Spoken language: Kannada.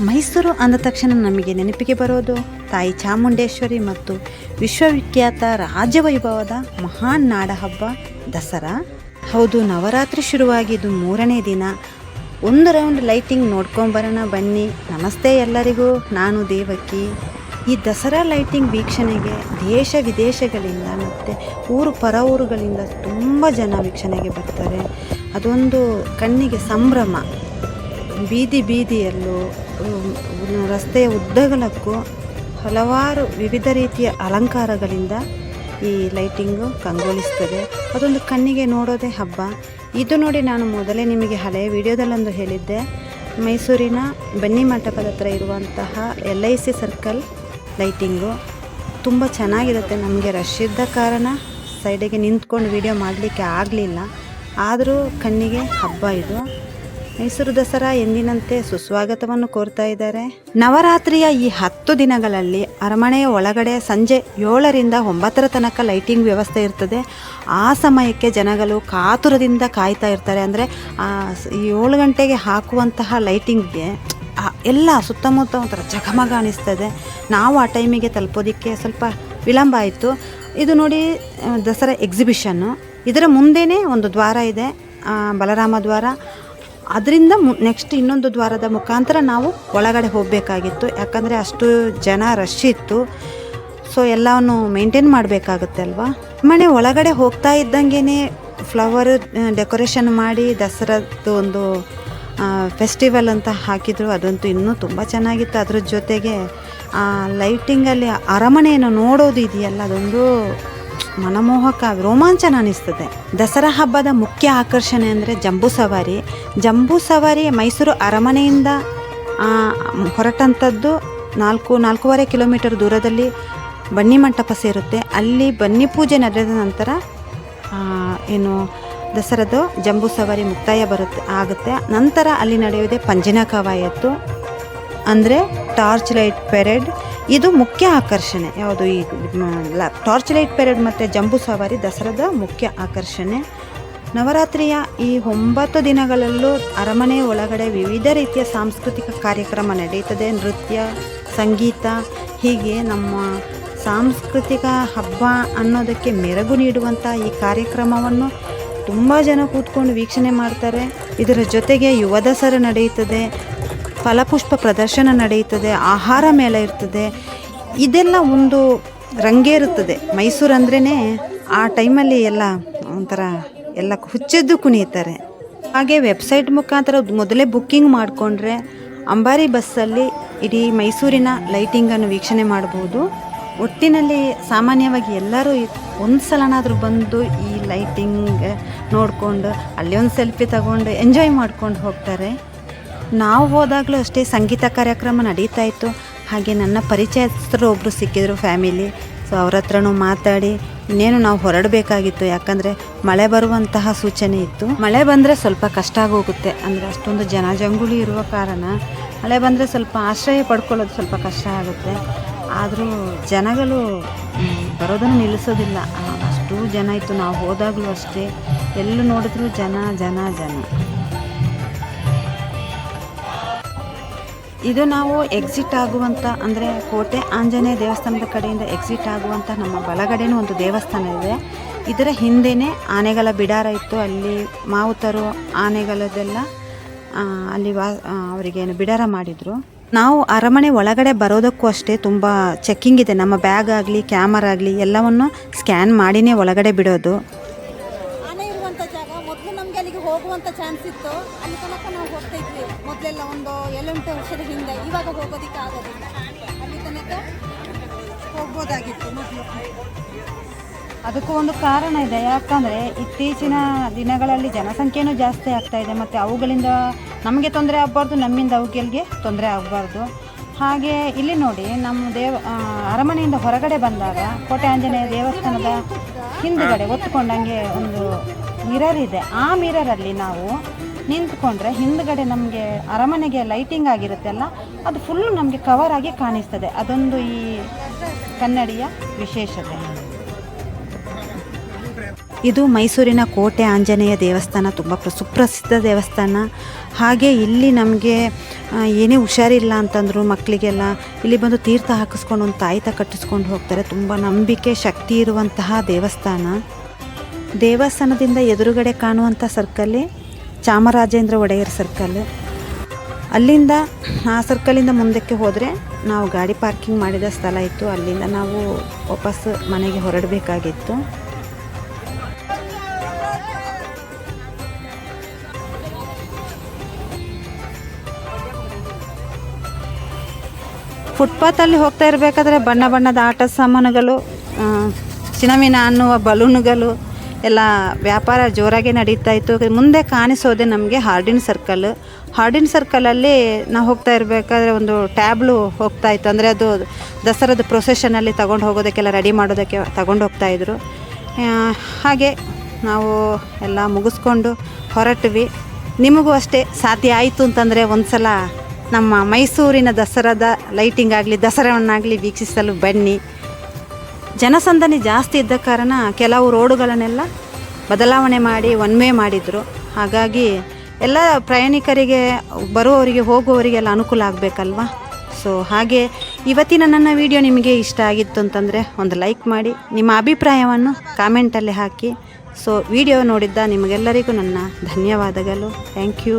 ಮೈಸೂರು ಅಂದ ತಕ್ಷಣ ನಮಗೆ ನೆನಪಿಗೆ ಬರೋದು ತಾಯಿ ಚಾಮುಂಡೇಶ್ವರಿ ಮತ್ತು ವಿಶ್ವವಿಖ್ಯಾತ ರಾಜವೈಭವದ ಮಹಾನ್ ನಾಡ ಹಬ್ಬ ದಸರಾ. ಹೌದು, ನವರಾತ್ರಿ ಶುರುವಾಗಿ ಇದು ಮೂರನೇ ದಿನ. ಒಂದು ರೌಂಡ್ ಲೈಟಿಂಗ್ ನೋಡ್ಕೊಂಬರೋಣ ಬನ್ನಿ. ನಮಸ್ತೆ ಎಲ್ಲರಿಗೂ, ನಾನು ದೇವಕಿ. ಈ ದಸರಾ ಲೈಟಿಂಗ್ ವೀಕ್ಷಣೆಗೆ ದೇಶ ವಿದೇಶಗಳಿಂದ ಮತ್ತು ಊರು ಪರ ಊರುಗಳಿಂದ ತುಂಬ ಜನ ವೀಕ್ಷಣೆಗೆ ಬರ್ತಾರೆ. ಅದೊಂದು ಕಣ್ಣಿಗೆ ಸಂಭ್ರಮ. ಬೀದಿ ಬೀದಿಯಲ್ಲೂ ರಸ್ತೆಯ ಉದ್ದಗಲಕ್ಕೂ ಹಲವಾರು ವಿವಿಧ ರೀತಿಯ ಅಲಂಕಾರಗಳಿಂದ ಈ ಲೈಟಿಂಗು ಕಂಗೊಳಿಸ್ತದೆ. ಅದೊಂದು ಕಣ್ಣಿಗೆ ನೋಡೋದೇ ಹಬ್ಬ. ಇದು ನೋಡಿ ನಾನು ಮೊದಲೇ ನಿಮಗೆ ಹಳೆಯ ವಿಡಿಯೋದಲ್ಲೊಂದು ಹೇಳಿದ್ದೆ. ಮೈಸೂರಿನ ಬನ್ನಿ ಮಂಟಪದ ಹತ್ರ ಇರುವಂತಹ L I C circle lighting ತುಂಬ ಚೆನ್ನಾಗಿರುತ್ತೆ. ನಮಗೆ ರಶ್ ಇದ್ದ ಕಾರಣ ಸೈಡಿಗೆ ನಿಂತ್ಕೊಂಡು ವಿಡಿಯೋ ಮಾಡಲಿಕ್ಕೆ ಆಗಲಿಲ್ಲ. ಆದರೂ ಕಣ್ಣಿಗೆ ಹಬ್ಬ ಇದು. ಮೈಸೂರು ದಸರಾ ಎಂದಿನಂತೆ ಸುಸ್ವಾಗತವನ್ನು ಕೋರ್ತಾ ಇದ್ದಾರೆ. ನವರಾತ್ರಿಯ ಈ ಹತ್ತು ದಿನಗಳಲ್ಲಿ ಅರಮನೆಯ ಒಳಗಡೆ ಸಂಜೆ ಏಳರಿಂದ ಒಂಬತ್ತರ ತನಕ ಲೈಟಿಂಗ್ ವ್ಯವಸ್ಥೆ ಇರ್ತದೆ. ಆ ಸಮಯಕ್ಕೆ ಜನಗಳು ಕಾತುರದಿಂದ ಕಾಯ್ತಾ ಇರ್ತಾರೆ. ಅಂದರೆ ಏಳು ಗಂಟೆಗೆ ಹಾಕುವಂತಹ ಲೈಟಿಂಗ್ಗೆ ಎಲ್ಲ ಸುತ್ತಮುತ್ತ ಒಂಥರ ಜಗಮಗ ಅನಿಸ್ತದೆ. ನಾವು ಆ ಟೈಮಿಗೆ ತಲುಪೋದಕ್ಕೆ ಸ್ವಲ್ಪ ವಿಳಂಬ ಆಯಿತು. ಇದು ನೋಡಿ ದಸರಾ ಎಕ್ಸಿಬಿಷನ್ನು ಇದರ ಮುಂದೆಯೇ ಒಂದು ದ್ವಾರ ಇದೆ. ಬಲರಾಮ ದ್ವಾರ. ಅದರಿಂದ ನೆಕ್ಸ್ಟ್ ಇನ್ನೊಂದು ದ್ವಾರದ ಮುಖಾಂತರ ನಾವು ಒಳಗಡೆ ಹೋಗಬೇಕಾಗಿತ್ತು. ಯಾಕಂದರೆ ಅಷ್ಟು ಜನ ರಶ್ ಇತ್ತು. ಸೊ ಎಲ್ಲವನ್ನು ಮೇಂಟೈನ್ ಮಾಡಬೇಕಾಗುತ್ತೆ ಅಲ್ವಾ? ಮನೆ ಒಳಗಡೆ ಹೋಗ್ತಾ ಇದ್ದಂಗೆ ಫ್ಲವರ್ ಡೆಕೋರೇಷನ್ ಮಾಡಿ ದಸರಾದ್ದು ಒಂದು ಫೆಸ್ಟಿವಲ್ ಅಂತ ಹಾಕಿದ್ರು. ಅದಂತೂ ಇನ್ನೂ ತುಂಬ ಚೆನ್ನಾಗಿತ್ತು. ಅದ್ರ ಜೊತೆಗೆ, ಆ ಲೈಟಿಂಗಲ್ಲಿ ಅರಮನೆಯನ್ನು ನೋಡೋದು ಇದೆಯಲ್ಲ? ಅದೊಂದು ಮನಮೋಹಕ ರೋಮಾಂಚನ ಅನಿಸ್ತದೆ ದಸರಾ ಹಬ್ಬದ ಮುಖ್ಯ ಆಕರ್ಷಣೆ ಅಂದರೆ ಜಂಬೂ ಸವಾರಿ. ಜಂಬೂ ಸವಾರಿ ಮೈಸೂರು ಅರಮನೆಯಿಂದ ಹೊರಟಂಥದ್ದು ನಾಲ್ಕು, ನಾಲ್ಕೂವರೆ ಕಿಲೋಮೀಟರ್ ದೂರದಲ್ಲಿ ಬನ್ನಿ ಮಂಟಪ ಸೇರುತ್ತೆ. ಅಲ್ಲಿ ಬನ್ನಿ ಪೂಜೆ ನಡೆದ ನಂತರ ಏನು, ದಸರಾದು ಜಂಬೂ ಸವಾರಿ ಮುಕ್ತಾಯ ಬರುತ್ತೆ ಆಗುತ್ತೆ. ನಂತರ ಅಲ್ಲಿ ನಡೆಯುವುದೇ ಪಂಜಿನ ಕವಾಯತ್ತು. ಅಂದರೆ ಟಾರ್ಚ್ ಲೈಟ್ ಪೆರೇಡ್ ಇದು ಮುಖ್ಯ ಆಕರ್ಷಣೆ. ಯಾವುದು ಈ ಟಾರ್ಚ್ ಲೈಟ್ ಪೆರೇಡ್ ಮತ್ತು ಜಂಬೂ ಸವಾರಿ ದಸರಾದ ಮುಖ್ಯ ಆಕರ್ಷಣೆ. ನವರಾತ್ರಿಯ ಈ ಒಂಬತ್ತು ದಿನಗಳಲ್ಲೂ ಅರಮನೆ ಒಳಗಡೆ ವಿವಿಧ ರೀತಿಯ ಸಾಂಸ್ಕೃತಿಕ ಕಾರ್ಯಕ್ರಮ ನಡೆಯುತ್ತದೆ. ನೃತ್ಯ, ಸಂಗೀತ, ಹೀಗೆ ನಮ್ಮ ಸಾಂಸ್ಕೃತಿಕ ಹಬ್ಬ ಅನ್ನೋದಕ್ಕೆ ಮೆರಗು ನೀಡುವಂಥ ಈ ಕಾರ್ಯಕ್ರಮವನ್ನು ತುಂಬ ಜನ ಕೂತ್ಕೊಂಡು ವೀಕ್ಷಣೆ ಮಾಡ್ತಾರೆ. ಇದರ ಜೊತೆಗೆ ಯುವ ದಸರಾ ನಡೆಯುತ್ತದೆ. ಫಲಪುಷ್ಪ ಪ್ರದರ್ಶನ ನಡೆಯುತ್ತದೆ, ಆಹಾರ ಮೇಳ ಇರ್ತದೆ, ಇದೆಲ್ಲ ಒಂದು ರಂಗೇರುತ್ತದೆ ಮೈಸೂರು ಅಂದ್ರೇ ಆ ಟೈಮಲ್ಲಿ ಎಲ್ಲ ಒಂಥರ ಎಲ್ಲ ಹುಚ್ಚೆದ್ದು ಕುಣಿಯುತ್ತಾರೆ ಹಾಗೆ ವೆಬ್ಸೈಟ್ ಮುಖಾಂತರ ಮೊದಲೇ ಬುಕ್ಕಿಂಗ್ ಮಾಡಿಕೊಂಡ್ರೆ ಅಂಬಾರಿ ಬಸ್ಸಲ್ಲಿ ಇಡೀ ಮೈಸೂರಿನ ಲೈಟಿಂಗನ್ನು ವೀಕ್ಷಣೆ ಮಾಡಬಹುದು ಒಟ್ಟಿನಲ್ಲಿ ಸಾಮಾನ್ಯವಾಗಿ ಎಲ್ಲರೂ ಒಂದು ಸಲನಾದರೂ ಬಂದು ಈ ಲೈಟಿಂಗ್ ನೋಡಿಕೊಂಡು, ಅಲ್ಲಿ ಒಂದು ಸೆಲ್ಫಿ ತಗೊಂಡು ಎಂಜಾಯ್ ಮಾಡ್ಕೊಂಡು ಹೋಗ್ತಾರೆ. ನಾವು ಹೋದಾಗಲೂ ಅಷ್ಟೇ ಸಂಗೀತ ಕಾರ್ಯಕ್ರಮ ನಡೀತಾ ಇತ್ತು. ಹಾಗೆ ನನ್ನ ಪರಿಚಯಸ್ಥರು ಒಬ್ಬರು ಸಿಕ್ಕಿದ್ರು ಫ್ಯಾಮಿಲಿ. ಸೊ ಅವ್ರ ಹತ್ರನೂ ಮಾತಾಡಿ, ಇನ್ನೇನು ನಾವು ಹೊರಡಬೇಕಾಗಿತ್ತು. ಯಾಕಂದರೆ ಮಳೆ ಬರುವಂತಹ ಸೂಚನೆ ಇತ್ತು. ಮಳೆ ಬಂದರೆ ಸ್ವಲ್ಪ ಕಷ್ಟ ಆಗೋಗುತ್ತೆ. ಅಂದರೆ ಅಷ್ಟೊಂದು ಜನ ಜಂಗುಳಿ ಇರುವ ಕಾರಣ ಮಳೆ ಬಂದರೆ ಸ್ವಲ್ಪ ಆಶ್ರಯ ಪಡ್ಕೊಳ್ಳೋದು ಸ್ವಲ್ಪ ಕಷ್ಟ ಆಗುತ್ತೆ. ಆದರೂ ಜನಗಳು ಬರೋದನ್ನು ನಿಲ್ಲಿಸೋದಿಲ್ಲ. ಅಷ್ಟು ಜನ ಇತ್ತು. ನಾವು ಹೋದಾಗಲೂ ಅಷ್ಟೇ. ಎಲ್ಲೂ ನೋಡಿದ್ರು ಜನ ಜನ ಜನ. ಇದು ನಾವು ಎಕ್ಸಿಟ್ ಆಗುವಂಥ ಅಂದರೆ ಕೋಟೆ ಆಂಜನೇಯ ದೇವಸ್ಥಾನದ ಕಡೆಯಿಂದ ಎಕ್ಸಿಟ್ ಆಗುವಂಥ ನಮ್ಮ ಬಲಗಡೆನೂ ಒಂದು ದೇವಸ್ಥಾನ ಇದೆ. ಇದರ ಹಿಂದೆಯೇ ಆನೆಗಳ ಬಿಡಾರ ಇತ್ತು. ಅಲ್ಲಿ ಮಾವುತರು ಆನೆಗಳದೆಲ್ಲ ಅಲ್ಲಿ ವಾ ಅವರಿಗೇನು ಬಿಡಾರ ಮಾಡಿದರು. ನಾವು ಅರಮನೆ ಒಳಗಡೆ ಬರೋದಕ್ಕೂ ಅಷ್ಟೇ ತುಂಬ ಚೆಕ್ಕಿಂಗ್ ಇದೆ. ನಮ್ಮ ಬ್ಯಾಗ್ ಆಗಲಿ ಕ್ಯಾಮರಾ ಆಗಲಿ ಎಲ್ಲವನ್ನು ಸ್ಕ್ಯಾನ್ ಮಾಡಿನೇ ಒಳಗಡೆ ಬಿಡೋದು. ಆನೆ ಇರುವಂಥ ಜಾಗ. ಮೊದಲು ನಮಗೆ ಅಲ್ಲಿಗೆ ಹೋಗುವಂಥ ಚಾನ್ಸ್ ಇತ್ತು. ಅಲ್ಲಿ ಮೊದಲೆಲ್ಲ ಒಂದು ಏಳೆಂಟು ವರ್ಷದ ಹಿಂದೆ ಇವಾಗ ಹೋಗೋದಕ್ಕೆ ಆಗೋದಿಲ್ಲ ಅಲ್ಲಿ ತನಕ ಹೋಗ್ಬೋದಾಗಿತ್ತು ಮೊದಲು. ಅದಕ್ಕೂ ಒಂದು ಕಾರಣ ಇದೆ. ಯಾಕಂದರೆ ಇತ್ತೀಚಿನ ದಿನಗಳಲ್ಲಿ ಜನಸಂಖ್ಯೆನೂ ಜಾಸ್ತಿ ಆಗ್ತಾ ಇದೆ ಮತ್ತು ಅವುಗಳಿಂದ ನಮಗೆ ತೊಂದರೆ ಆಗಬಾರ್ದು ನಮ್ಮಿಂದ ಅವುಗಳಿಗೆ ತೊಂದರೆ ಆಗಬಾರ್ದು. ಹಾಗೆ ಇಲ್ಲಿ ನೋಡಿ ನಮ್ಮ ದೇವ ಅರಮನೆಯಿಂದ ಹೊರಗಡೆ ಬಂದಾಗ ಕೋಟೆ ಆಂಜನೇಯ ದೇವಸ್ಥಾನದ ಹಿಂದುಗಡೆ ಒತ್ತುಕೊಂಡಂಗೆ ಒಂದು ಮಿರರ್ ಇದೆ. ಆ ಮಿರರಲ್ಲಿ ನಾವು ನಿಂತ್ಕೊಂಡ್ರೆ ಹಿಂದುಗಡೆ ನಮಗೆ ಅರಮನೆಗೆ ಲೈಟಿಂಗ್ ಆಗಿರುತ್ತಲ್ಲ, ಅದು ಫುಲ್ ನಮಗೆ ಕವರ್ ಆಗಿ ಕಾಣಿಸ್ತದೆ. ಅದೊಂದು ಈ ಕನ್ನಡಿಯ ವಿಶೇಷತೆ. ಇದು ಮೈಸೂರಿನ ಕೋಟೆ ಆಂಜನೇಯ ದೇವಸ್ಥಾನ, ತುಂಬ ಪ್ರ ಸುಪ್ರಸಿದ್ಧ ದೇವಸ್ಥಾನ. ಹಾಗೆ ಇಲ್ಲಿ ನಮಗೆ ಏನೇ ಹುಷಾರಿಲ್ಲ ಅಂತಂದರು ಮಕ್ಕಳಿಗೆಲ್ಲ ಇಲ್ಲಿ ಬಂದು ತೀರ್ಥ ಹಾಕಿಸ್ಕೊಂಡು ಒಂದು ತಾಯಿತ ಕಟ್ಟಿಸ್ಕೊಂಡು ಹೋಗ್ತಾರೆ. ತುಂಬ ನಂಬಿಕೆ, ಶಕ್ತಿ ಇರುವಂತಹ ದೇವಸ್ಥಾನ. ದೇವಸ್ಥಾನದಿಂದ ಎದುರುಗಡೆ ಕಾಣುವಂಥ ಸರ್ಕಲ್ಲೇ ಚಾಮರಾಜೇಂದ್ರ ಒಡೆಯರ್ ಸರ್ಕಲ್. ಅಲ್ಲಿಂದ, ಆ ಸರ್ಕಲಿಂದ ಮುಂದಕ್ಕೆ ಹೋದರೆ ನಾವು ಗಾಡಿ ಪಾರ್ಕಿಂಗ್ ಮಾಡಿದ ಸ್ಥಳ ಇತ್ತು. ಅಲ್ಲಿಂದ ನಾವು ವಾಪಸ್ ಮನೆಗೆ ಹೊರಡಬೇಕಾಗಿತ್ತು. ಫುಟ್ಪಾತಲ್ಲಿ ಹೋಗ್ತಾ ಇರಬೇಕಾದ್ರೆ ಬಣ್ಣ ಬಣ್ಣದ ಆಟ ಸಾಮಾನುಗಳು ಚಿನಮಿನ ಅನ್ನುವ ಬಲೂನುಗಳು ಎಲ್ಲ ವ್ಯಾಪಾರ ಜೋರಾಗಿ ನಡೀತಾ ಇತ್ತು. ಮುಂದೆ ಕಾಣಿಸೋದೆ ನಮಗೆ ಹಾರ್ಡಿನ್ ಸರ್ಕಲ್ ಹಾರ್ಡಿನ್ ಸರ್ಕಲಲ್ಲಿ ನಾವು ಹೋಗ್ತಾ ಇರಬೇಕಾದ್ರೆ ಒಂದು ಟ್ಯಾಬ್ಲು ಹೋಗ್ತಾ ಇತ್ತು. ಅಂದರೆ ಅದು ದಸರಾದ ಪ್ರೊಸೆಷನಲ್ಲಿ ತಗೊಂಡು ಹೋಗೋದಕ್ಕೆಲ್ಲ ರೆಡಿ ಮಾಡೋದಕ್ಕೆ ತಗೊಂಡು ಹೋಗ್ತಾ ಇದ್ರು. ಹಾಗೆ ನಾವು ಎಲ್ಲ ಮುಗಿಸ್ಕೊಂಡು ಹೊರಟ್ವಿ. ನಿಮಗೂ ಅಷ್ಟೇ ಸಾಧ್ಯ ಆಯಿತು ಅಂತಂದರೆ ಒಂದು ಸಲ ನಮ್ಮ ಮೈಸೂರಿನ ದಸರಾದ ಲೈಟಿಂಗ್ ಆಗಲಿ, ದಸರಾವನ್ನಾಗಲಿ ವೀಕ್ಷಿಸಲು ಬನ್ನಿ. ಜನಸಂದಣಿ ಜಾಸ್ತಿ ಇದ್ದ ಕಾರಣ ಕೆಲವು ರೋಡುಗಳನ್ನೆಲ್ಲ ಬದಲಾವಣೆ ಮಾಡಿ ಒನ್ ವೇ ಮಾಡಿದರು. ಹಾಗಾಗಿ ಎಲ್ಲ ಪ್ರಯಾಣಿಕರಿಗೆ, ಬರುವವರಿಗೆ, ಹೋಗುವವರಿಗೆಲ್ಲ ಅನುಕೂಲ ಆಗಬೇಕಲ್ವಾ? ಸೊ ಹಾಗೆ ಇವತ್ತಿನ ನನ್ನ ವಿಡಿಯೋ ನಿಮಗೆ ಇಷ್ಟ ಆಗಿತ್ತು ಅಂತಂದರೆ ಒಂದು ಲೈಕ್ ಮಾಡಿ, ನಿಮ್ಮ ಅಭಿಪ್ರಾಯವನ್ನು ಕಾಮೆಂಟಲ್ಲಿ ಹಾಕಿ. ಸೊ ವಿಡಿಯೋ ನೋಡಿದ್ದ ನಿಮಗೆಲ್ಲರಿಗೂ ನನ್ನ ಧನ್ಯವಾದಗಳು. Thank you